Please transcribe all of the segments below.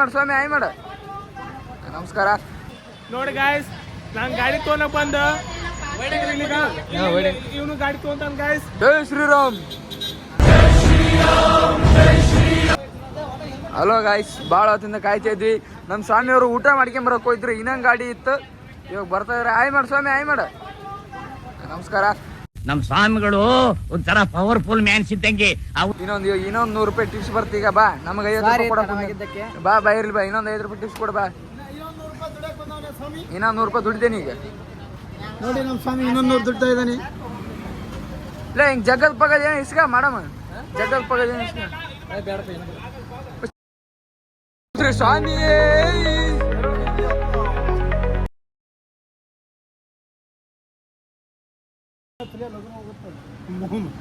ಮಾಡು ಸ್ವಾಮಿ ಆಯ್ ಮಾಡ. ನಮಸ್ಕಾರ. ನೋಡಿ ಗಾಯ್ಸ್ ನಾನ್ ಗಾಡಿ ತೊಗೊಳಕ್ ಬಂದ. ಇವನು ಗಾಡಿ ತೊಗೊಂತಾನ ಗಾಯ್ಸ್ ಜೈ ಶ್ರೀರಾಮ್. ಹಲೋ ಗಾಯ್ಸ್ ಭಾಳ ಹೊತ್ತಿಂದ ಕಾಯ್ತಾ ಇದ್ವಿ. ನಮ್ಮ ಸ್ವಾಮಿಯವರು ಊಟ ಮಾಡ್ಕೊಂಡ್ ಬರಕ್ ಹೋಯ್ದ್ರು ಇನ್ನೊಂದು ಗಾಡಿ ಇತ್ತು. ಇವಾಗ ಬರ್ತಾ ಇದ್ರೆ. ಆಯ್ ಮಾಡ ಸ್ವಾಮಿ ಆಯ್ ಮಾಡ. ನಮಸ್ಕಾರ. ನಮ್ ಸ್ವಾಮಿಗಳು ಒಂಥರ ಪವರ್ಫುಲ್ ಮ್ಯಾನ್ಸ್ ಇದ್ದಂಗೆ ಅವ್ ಇನ್ನೊಂದು ಇನ್ನೊಂದು ನೂರು ರೂಪಾಯಿ ಟಿಪ್ಸ್ ಬರ್ತೀಗ ಬಾ. ನಮಗೆ ಐದು ರೂಪಾಯಿ. ಬಾ ಬಾ ಇರ್ಲಿ ಬಾ. ಇನ್ನೊಂದು ಐದು ರೂಪಾಯಿ ಟಿಪ್ಸ್ ಕೊಡ ಬಾ. ಇನ್ನೊಂದು ನೂರು ರೂಪಾಯಿ ದುಡಿದೇನಿ ಈಗ. ನೋಡಿ ನಮ್ಮ ಸ್ವಾಮಿ ಇನ್ನೊಂದು ದುಡ್ತಾ ಇದ್ದಾನೆ. ಇಲ್ಲ ಹಿಂಗ್ ಜಗದ್ ಪಗದ್ ಏನು ಇಸ್ಕ ಮಾಡಮ್ಮ? ಜಗದ್ ಪಗದ ಏನು ಇಸ್ಕ? ಸ್ವಾಮಿಯೇ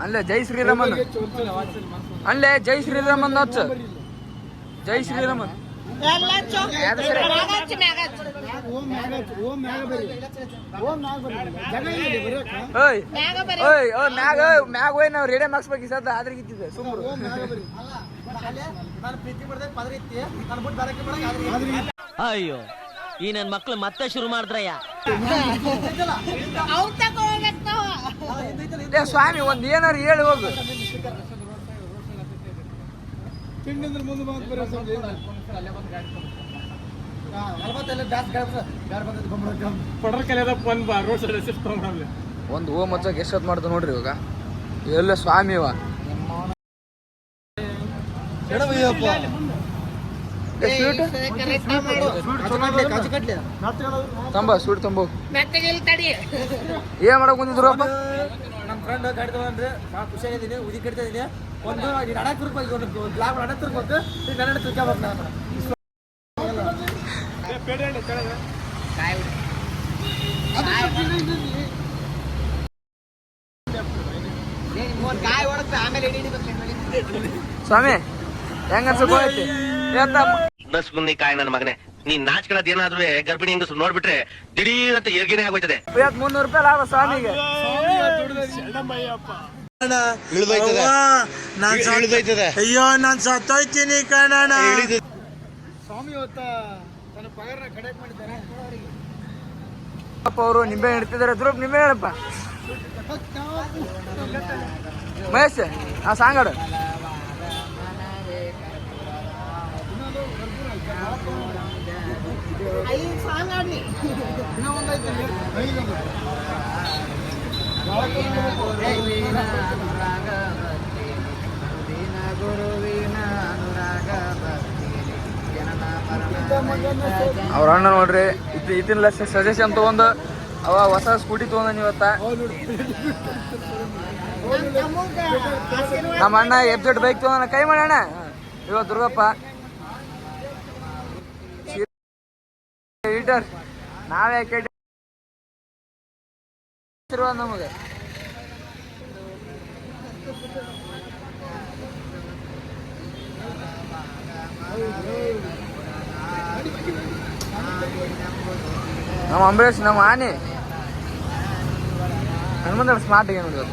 ಅಲ್ಲೇ ಜೈ ಶ್ರೀರಾಮನ್. ಅಲ್ಲೇ ಜೈ ಶ್ರೀರಾಮನ್ ಹಚ್ಚ ಜೈ ಶ್ರೀರಾಮನ್. ಓಂ ಮ್ಯಾಗ ಓಂ ಮ್ಯಾಗ ಹೋಯ್ ನಾವು ರೇಡಿಯೋ ಮಾಕ್ಸ್ಬೇಕು ಸದ ಸುಮ್ಮರು ಆದ್ರೆ ಅಯ್ಯೋ ಈ ನನ್ ಮಕ್ಳು ಮತ್ತೆ ಶುರು ಮಾಡಿದ್ರಯ್ಯ. ಏ ಸ್ವಾಮಿ ಒಂದು ಏನಾರು ಹೇಳಿ ಹೋಗು. ಒಂದು ಓ ಎಷ್ಟು ಎಷ್ಟೊತ್ತು ಮಾಡ್ದು ನೋಡ್ರಿ ಇವಾಗ? ಎಲ್ಲ ಸ್ವಾಮಿ ಇವ ಏ, ಸ್ವೀಟ್ ಕಾಚು ಕಟ್ಲೆ ತಂಬ ಸ್ವೀಟ್ ತಂಬು. ಏನ್ ಮಾಡಕ್ ಬಂದಿದ್ರಪ್ಪ ನಮ್ಮ ಫ್ರೆಂಡ್ ಗಾಡಿ ತಗೊಂಡ್ರೆ ಭಾಳ ಖುಷಿಯಾಗಿದ್ದೀನಿ ಉದಿ ಕಟ್ತಾ ಇದ್ದೀನಿ ಒಂದು ನಡಕ್ ರೂಪಾಯಿ ತಿರ್ಬೇಕು ಒಂದು ಬ್ಲಾಗ್ ನಡೆ ತಿರ್ಬೇಕು ಈಗ ನಾನು. ಕೆಳಗೆ. ಸ್ವಾಮಿ ಹೆಂಗ ಅನ್ಸಕ್ ನಸ್ಮುನ್ನಿ ಕಾಯ್ ನನ್ನ ಮಗನೇ. ನೀನ್ ನಾಚ್ಕೊಳ್ಳೋದು ಏನಾದ್ರೂ ಗರ್ಭಿಣಿ ಹೆಂಗಸರು ನೋಡ್ಬಿಟ್ರೆ ದಿಢೀರ್ ಅಂತ ಎರ್ಗಿನೇ ಆಗೋಯ್ತದೆ ಮುನ್ನೂರು ರೂಪಾಯಿ ಲಾಭ ಸ್ವಾಮಿಗೆ. ಅಯ್ಯೋ ನಾನ್ ಸತ್ತೋಯ್ತೀನಿ ಕಣ್ಣ ಸ್ವಾಮಿ ಇವತ್ತ ತನ್ನ ಪಗಾರನ ಕಡೆಕ್ ಮಾಡಿದ್ದಾರೆ ಅಪ್ಪ ಅವರು ನಿಂಬೆ ಹಿಡ್ತಿದಾರೆ. ಧ್ರುವ್ ನಿಂಬೆ ಹೇಳಪ್ಪ. ಮಹೇಶ್ ಆ ಸಾಂಗಾಡು ಅವ್ರ ಅಣ್ಣ ನೋಡ್ರಿ ಇದು ಇದನ್ನ ಸಜೆಷನ್ ತಗೊಂಡು ಅವ ಹೊಸ ಸ್ಕೂಟಿ ತಗೊಂಡ ಇವತ್ತ. ನಮ್ಮ ಅಣ್ಣ ಎಫ್ ಜೆಡ್ ಬೈಕ್ ತಗೊಂಡ ಕೈ ಮಾಡೋಣ ಇವ ದುರ್ಗಪ್ಪ. ಲೀಟರ್ ನಾವೇ ಕೆಟ್ಟ ನಮಗೆ. ನಮ್ಮ ಅಂಬರೀಷ್, ನಮ್ಮ ಆನೆ. ಹನುಮಂತ ಸ್ಮಾರ್ಟ್ ಏನು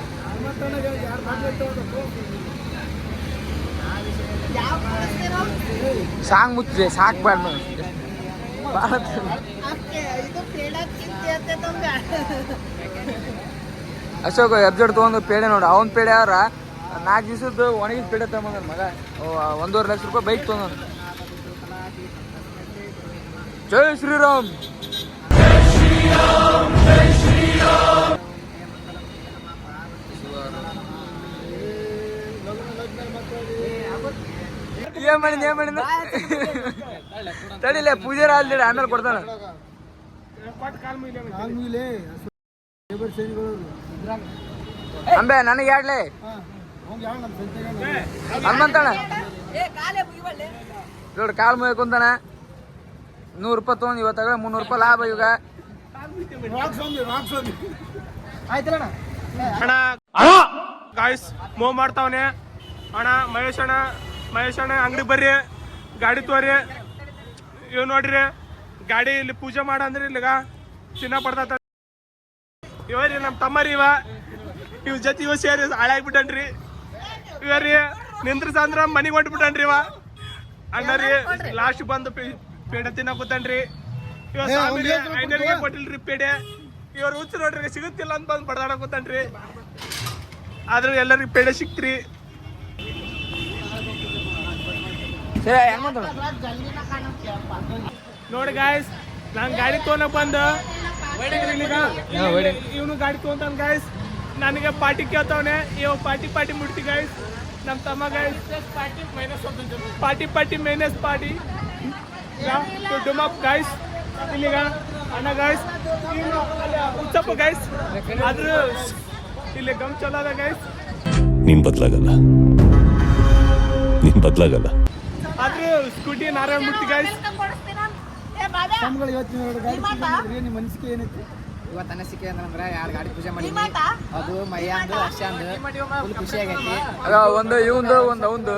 ಸಾಂಗ್ ಮುಚ್ಚಿದೆ, ಸಾಕ್ ಬೇಡ ಭಾಳ ಅಶೋಕ್ ಎಬ್ಜೆಡ್ ತೊಗೊಂಡು ಪೇಡೆ ನೋಡು. ಅವನ ಪೇಡೆ ಅವ್ರ ನಾಲ್ಕು ದಿವಸದ ಒಣಗಿದ ಪೇಡೆ ತಗೊಂಡ್ ಮಗ. ಓ, ಒಂದೂವರೆ ಲಕ್ಷ ರೂಪಾಯಿ ಬೈಕ್ ತೊಗೊಂಡು ಜೈ ಶ್ರೀರಾಮ್. ಏನ್ ಮಾಡಿದ್ ಏನ್ ಮಾಡಿದ ತಡಿಲೆ ಪೂಜಾರ ಅಲ್ಲಿ ಆಮೇಲೆ ಕೊಡ್ತಾನ. ಅಂಬೆ ನನಗೆ ಯಾಡ್ಲೆ ಹನುಮಂತಣ ನೋಡ್ರಿ ಕಾಲ್ ಮುಗಿ ಕುಂತಾನ. ನೂರು ರೂಪಾಯಿ ತೊಗೊಂಡು ಇವತ್ತಾಗ ಮುನ್ನೂರು ರೂಪಾಯಿ ಲಾಭ ಇವಾಗ. ಗಾಯ್ಸ್ ಮೂವ್ ಮಾಡ್ತಾವನೆ. ಅಣ್ಣ ಮಹೇಶ್ ಅಣ್ಣ ಮಹೇಶ್ ಅಣ್ಣ ಅಂಗಡಿ ಬರ್ರಿ. ಗಾಡಿ ತೋರಿ. ಇವ್ ನೋಡ್ರಿ ಗಾಡಿ ಇಲ್ಲಿ ಪೂಜೆ ಮಾಡ ಅಂದ್ರಿ ಇಲ್ಲಿಗ ಚಿನ್ನ ಪಡ್ದಾತ. ಇವರಿ ನಮ್ಮ ತಮ್ಮರಿ ಇವ. ಇವ್ ಜೊತೆ ಇವ ಸೇರಿ ಹಾಳಾಗ್ಬಿಟ್ಟನ್ರಿ ಇವರಿ ನಿಂದ್ರಸ ಅಂದ್ರ ಮನಿಗೆ ಹೊಂಟ್ಬಿಟ್ಟನ್ರಿ ಇವ. ಅಣ್ಣರಿ ಲಾಸ್ಟ್ ಬಂದು ಪೇಡೆ ತಿನ್ನಕೂತಾನ್ರಿ ಇವ ಸ್ವಾಮಿ ಐನರಿಗೆ ಕೊಟ್ಟಿಲ್ರಿ ಪೇಡೆ. ಇವ್ರು ಹುಚ್ಚು ನೋಡ್ರಿ ಸಿಗುತ್ತಿಲ್ಲ ಅಂತ ಬಂದು ಬಡದಾಡಕೂತಾನ್ರಿ ಆದ್ರೂ ಎಲ್ಲರಿಗೂ ಪೇಡೆ ಸಿಕ್ತ್ರಿ. ನೋಡಿ ಗಾಯ್ಸ್ ನಾನು ಗಾಡಿ ತೊಗೊಂಡ ಬಂದು ಇವನು ಗಾಡಿ ತೊಗೊಂತಾನ ಗಾಯ್ಸ್ ನನಗೆ ಪಾರ್ಟಿ ಕೇಳ್ತಾವನೆ. ಇವ ಪಾರ್ಟಿ ಪಾರ್ಟಿ ಮುಡ್ತಿ ಗಾಯ್ಸ್ ನಮ್ಮ ತಮ್ಮ guys party party minus party ಡುಮಪ್ guys ಇಲ್ಲಿಗ ಅಣ್ಣ ಗಾಯ್ಸ್ ಉಚ್ಚಪ್ಪ ಗಾಯ್ಸ್ ಆದ್ರೂ ಇಲ್ಲಿ ಗಮ್ ಚಲೋ ಅದ ಗಾಯ್ಸ್ ನೀನ್ ಬದ್ಲಾಗಲ್ಲ. ನೀನ್ ಬದ್ಲಾಗಲ್ಲ. ಆದ್ರೂ ಸ್ಕೂಟಿ ನಾರಾಯಣ ಮುಟ್ಟಿ ಗಾಯ್ಸ್ ನಮ್ಗಳು ಇವತ್ತಿನ ಎರಡು ಗಾಡಿ ಪೂಜೆ ನಿಮ್ಮ ಮನಸ್ಸಿಗೆ ಏನೈತಿ ಇವತ್ತು ಅನಿಸಿಕೆ ಅಂದ್ರೆ ಎರಡು ಗಾಡಿ ಪೂಜೆ ಮಾಡಿ ಅದು ಮಯ್ಯಾಂದು ಅಶ್ಯಾಂದು ಫುಲ್ ಖುಷಿ ಆಗೈತಿ. ಆಗ ಒಂದು ಇವಂದು ಒಂದು ಅವಂದು.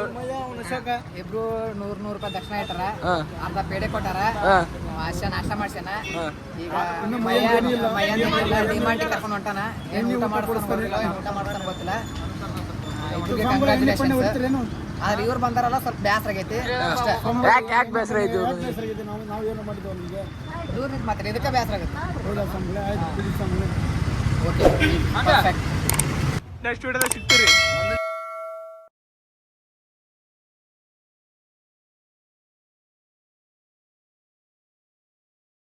ಇಬ್ರು ನೂರ್ ನೂರ್ ರೂಪಾಯಿ ದಕ್ಷಿಣ ಇಟ್ಟಾರ. ಅರ್ಧ ಪೇಡೆ ಕೊಟ್ಟಾರ. ಹಾ. ಆಶಾ ನಾಷ್ಟ ಮಾಡ್ಸ್ಯಾನ. ಈಗ ಡಿಮಾಂಡ್ ಕರ್ಕೊಂಡು ಹೊಂಟಾನ. ಏನ್ ಊಟ ಮಾಡ್ಕೊಂಡು ಊಟ ಮಾಡ್ತಾನ ಗೊತ್ತಿಲ್ಲ. ಆದ್ರೆ ಇವ್ರು ಬಂದಾರಲ್ಲ ಸ್ವಲ್ಪ ಬ್ಯಾಸರ ಆಗೈತಿ. ಅಷ್ಟೇ. ಯಾಕೆ ಯಾಕೆ ಬೇಸರ? ನಾವು ನಾವು ಏನೋ ಮಾಡಿದ್ವಿ ಅವನಿಗೆ ದೂರ ನಿಂತ್ ಮಾತ್ರ ಇದಕ್ಕೆ ಬ್ಯಾಸರ ಆಗುತ್ತೆ. ಹೌದಾ ಸ್ವಾಮಿಗಳೇ ಆಯ್ತು ಬಿಡಿ ಓಕೆ ನೆಕ್ಸ್ಟ್ ವಿಡಿಯೋದಾಗ ಸಿಗ್ತೀರಿ.